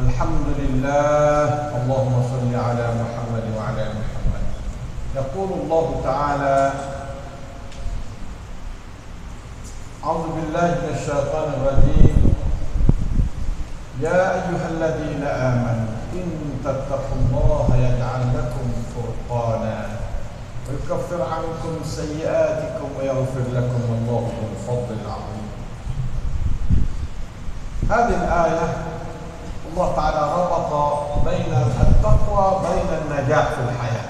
الحمد لله اللهم صل على محمد وعلى محمد. يقول الله تعالى أعوذ بالله من الشيطان الرجيم. يا أيها الذين آمنوا إن تتقوا الله يجعل لكم فرقانا ويكفر عنكم سيئاتكم ويغفر لكم والله ذو الفضل العظيم. هذه الآية الله تعالى ربط بين التقوى بين النجاح في الحياة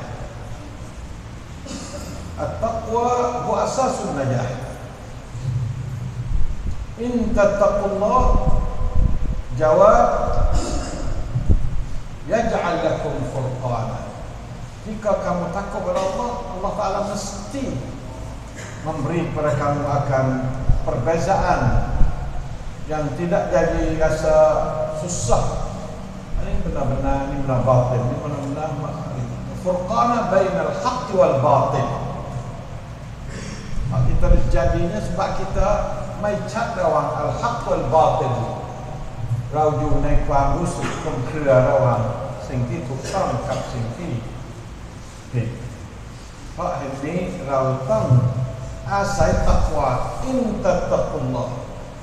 التقوى هو أساس النجاح إن تتقوا الله جواب يجعل لكم فرقانا jika kamu takut kepada Allah Allah Ta'ala mesti memberi kepada kamu akan perbezaan yang tidak jadi rasa susah ini benar-benar ini benar batin ini benar-benar furqana bainal haqq wal batin kita terjadinya sebab kita ไม่ชัดระหว่างอัลฮักวัลบาติลเราอยู่ในความรู้สึกคลุมเครือระหว่างสิ่งที่ถูกต้องกับสิ่งที่ผิดเพราะเหตุนี้เราต้องอาศัยตักวาอินตัตกุลลอฮ์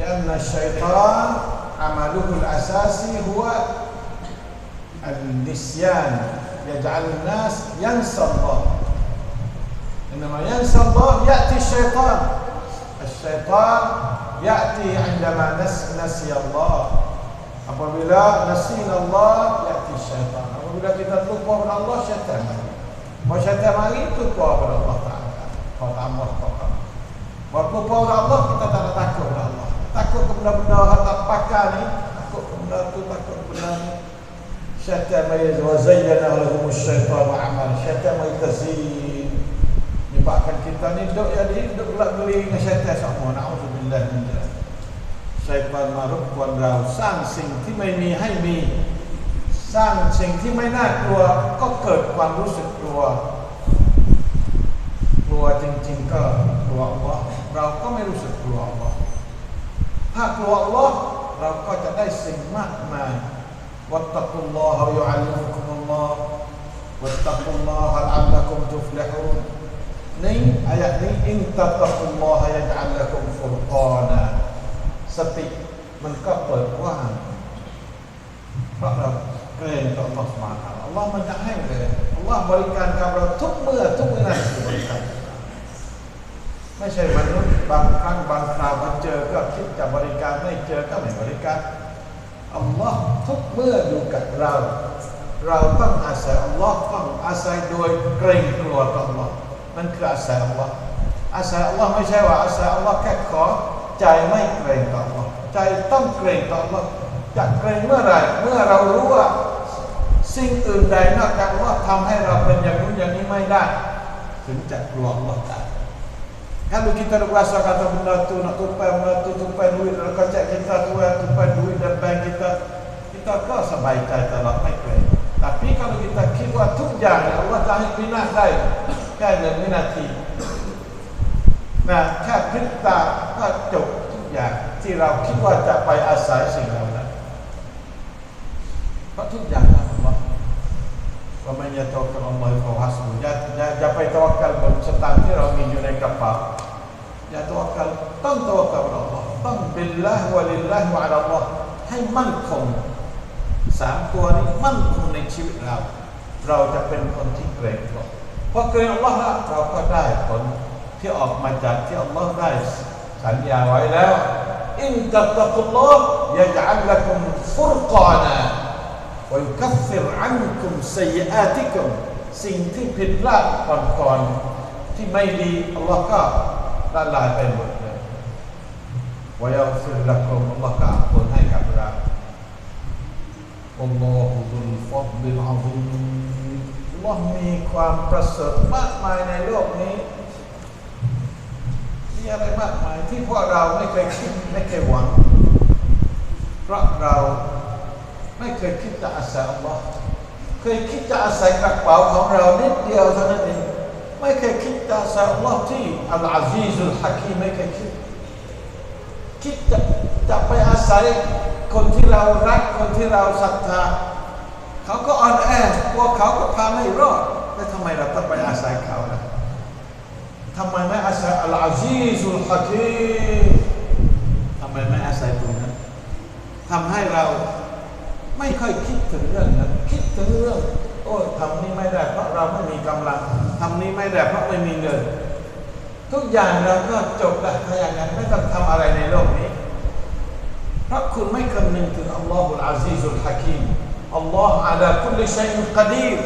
لأن الشيطان عمله الأساسي هو النسيان يجعل الناس ينسى الله إنما ينسى الله يأتي الشيطان الشيطان يأتي عندما نس نسي الله apabila nasina Allah yati syaitan apabila kita lupa syaitan mau syaitan mari lupa kepada Allah Ta'ala kalau tambah kau Buat lupa kepada Allah kita tak ada takut benda-benda harta pakar ni takut ke benda tu takut ke benda ni syaitan mari wa zayyana lahum syaitan wa amal syaitan mari tazin menyebabkan kita ni duduk jadi duduk gelak-geli dengan syaitan semua na'udzubillah min dzalik ชัยตอนมารบกวนเราสร้างสิ่งที่ไม่มีให้มี สร้างสิ่งที่ไม่น่ากลัวก็เกิดความรู้สึกกลัว กลัวจริงๆก็กลัวอัลลอฮ์เราก็ไม่รู้สึกกลัวอัลลอฮ์ ถ้ากลัวอัลลอฮ์เราก็จะได้สิ่งมากมายวัตตะกุลลอฮฺยุอัลลิมุคุมุลลอฮ์วัตตะกุลลอฮฺอัลลักุมทุฟลิฮูนนี่อายะนี้อินตะตะกุลลอฮฺยะจัลลักุมฟุรกานะสติมันก็เปิดกว้างเพราะเราเกรงต่อ Allah Subhanahu Wa Allah มันจะให้เลย Allah บริการกับเราทุกเมื่อทุกเวินาบริการไม่ใช่มนุษย์บางครั้งบางคราว เจอก็ไม่บริการ Allah ทุกเมื่ออยู่กับเรา เราต้องอาศัย Allah ต้องอาศัยโดยเกรงกลัวต่อ Allah นั่นคืออาศัย Allah อาศัย Allah ไม่ใช่ว่าอาศัย Allah แค่ขอใจไม่เกรงต่อ Allah ใจต้องเกรงต่อ Allah จะเกรงเมื่อไรเมื่อเรารู้ว่าสิ่งอื่นใดนอกจาก Allah ทำให้เราเป็นอย่างนู้นอย่างนี้ไม่ได้ ถึงจะกลัว Allah ได้ Kalau kita ada rasa kata benda tu nak tupai benda tu tupai duit dalam kocek kita tuai tupai duit dalam bank kita kita ke sebaikใจตลอดไม่เกรงtapi kalau kita คิดว่าทุกอย่างเนี่ย Allah จะให้พินาศได้แค่หนึ่งวินาทีนะแค่พริบตาก็จบทุกอย่างที่เราคิดว่าจะไปอาศัยสิ่งเหล่านั้นเพราะทุกอย่าง ของ Allah ว่ามันจะตวกับอัลลอฮฺฟาฮัสบุอย่าอย่าอย่าไปตวกัลบนสตางค์ที่เรามีอยู่ในกระเป๋าอย่าตวกัลต้องตวกัลอัลลอฮฺต้องบิลลาฮ์วะลิลลาฮ์วะอัลลอฮ์ให้มั่นคงสามตัวนี้มั่นคงในชีวิตเรา เราจะเป็นคนที่เกรงอัลลอฮ์พอเกรงอัลลอฮ์แล้วเราก็ได้ผลที่ออกมาจากที่อัลลอฮ์ได้สัญญาไว้แล้วอินตัตตะกุลลอฮ์ยะจัลลักุมฟุรกานะ ويكفر عنكم سيئاتكم สิ่งที่ผิดพลาดก่อนๆที่ไม่ดีอัลลอฮ์ก็ละลายไปหมดเลยวยาฟิรละกุมอัลลอฮ์ก็อภัยให้กับเรา อัลลอฮฺดุลฟัดลิลอาซีมอัลลอฮ์มีความประเสริฐมากมายในโลกนี้ มีอะไรมากมายที่พวกเราไม่เคยคิดไม่เคยหวัง เพราะเรา ไม่เคยคิดจะอาศัยอัลลอฮ์เคยคิดจะอาศัยกระเป๋าของเรานิดเดียวเท่านั้นเองไม่เคยคิดจะอาศัยอัลลอฮ์ที่อัลอาซีซุลฮะกีไม่เคยคิด คิดจะจะไปอาศัยคนที่เรารักคนที่เราศรัทธาเขาก็อ่อนแอพวกเขาก็พาไม่รอดแล้วทำไมเราต้องไปอาศัยเขาล่ะทำไมไม่อาศัยอัลอาซีซุลฮะกีทำไมไม่อาศัยตรงนั้นทำให้เรา ไม่ค่อยคิดถึงเรื่องนั้นคิดถึงเรื่อง โอ้ทำนี้ไม่ได้เพราะเราไม่มีกำลังทำนี้ไม่ได้เพราะไม่มีเงิน ทุกอย่างเราก็จบล้วถ้าอย่างนั้นไม่ต้องทำอะไรในโลกนี้ เพราะคุณไม่คำนึงถึงอัลลอฮฺอัลอาซีซุลฮะกีมอัลลอฮฺอาลาคุลิชัยกดีร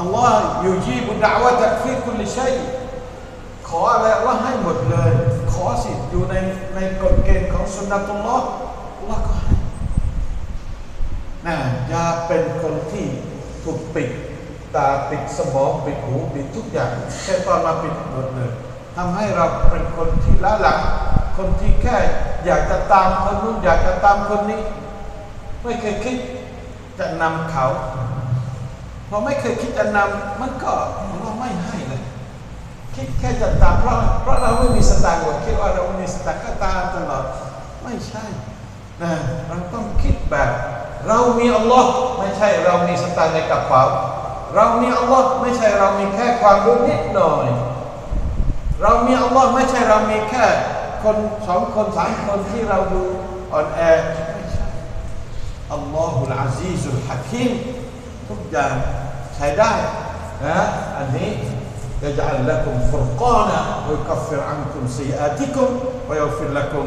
อัลลอฮฺยูจีบุดะวะตักฟีคุลิชัยขออะไรอัลลอฮฺให้หมดเลย ขอสิอยู่ในในกฎเกณฑ์ของสุนนะตุลลอฮฺอัลลอฮฺก็ นะอย่าเป็นคนที่ถูกปิดตาปิดสมองปิดหูปิดทุกอย่างแค่ตอนมาปิดหมดเลยทำให้เราเป็นคนที่ละหลังคนที่แค่อยากจะตามคนนู้นอยากจะตามคนนี้ ไม่เคยคิดจะนำเขาพอไม่เคยคิดจะนำมันก็เราไม่ให้เลยคิดแค่จะตามเพราะเพราะเราไม่มีสตางค์เราคิดว่าเราไม่มีสตางค์ก็ตามตลอดไม่ใช่นะเราต้องคิดแบบ เรามีอัลลอฮ์ไม่ใช่เรามีสตางค์ในกระเป๋า เรามีอัลลอฮ์ไม่ใช่เรามีแค่ความรู้นิดหน่อย เรามีอัลลอฮ์ไม่ใช่เรามีแค่คนสองคนสามคนที่เราดูอ่อนแอไม่ใช่อัลลอฮุลอาซีซุลฮะคีมทุกอย่างใช้ได้นะอันนี้ يجعل لكم فرقانا ويكفر عنكم سيئاتكم ويغفر لكم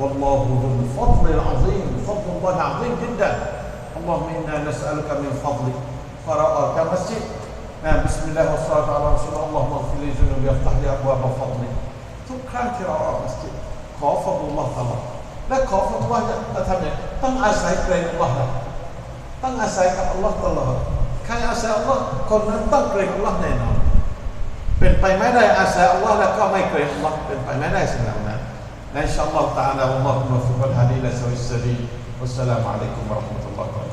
والله ذو الفضل العظيم فضل الله عظيم جدا اللهم انا نسالك من فضلك فرأى كمسجد نعم بسم الله والصلاه على رسول الله اللهم اغفر لي ذنوبي وافتح لي ابواب فضلك ทุกครั้งที่เราออกมัสยิดขอฟังอัลลอฮ์ตลอดและขอฟังอัลลอฮ์จะทำยังไงต้องอาศัยเกรงอัลลอฮ์นะต้องอาศัยกับอัลลอฮ์ตลอดใครอาศัยอัลลอฮ์คนนั้นต้องเกรงอัลลอฮ์แน่นอนเป็นไปไม่ได้อาศัยอัลลอฮ์แล้วก็ไม่เกรงอัลลอฮ์เป็นไปไม่ได้สิ่งเหล่านั้นและอินชาอัลลอฮ์ تعالى والله موفق الهدي الى سوي السبيل والسلام عليكم ورحمه الله وبركاته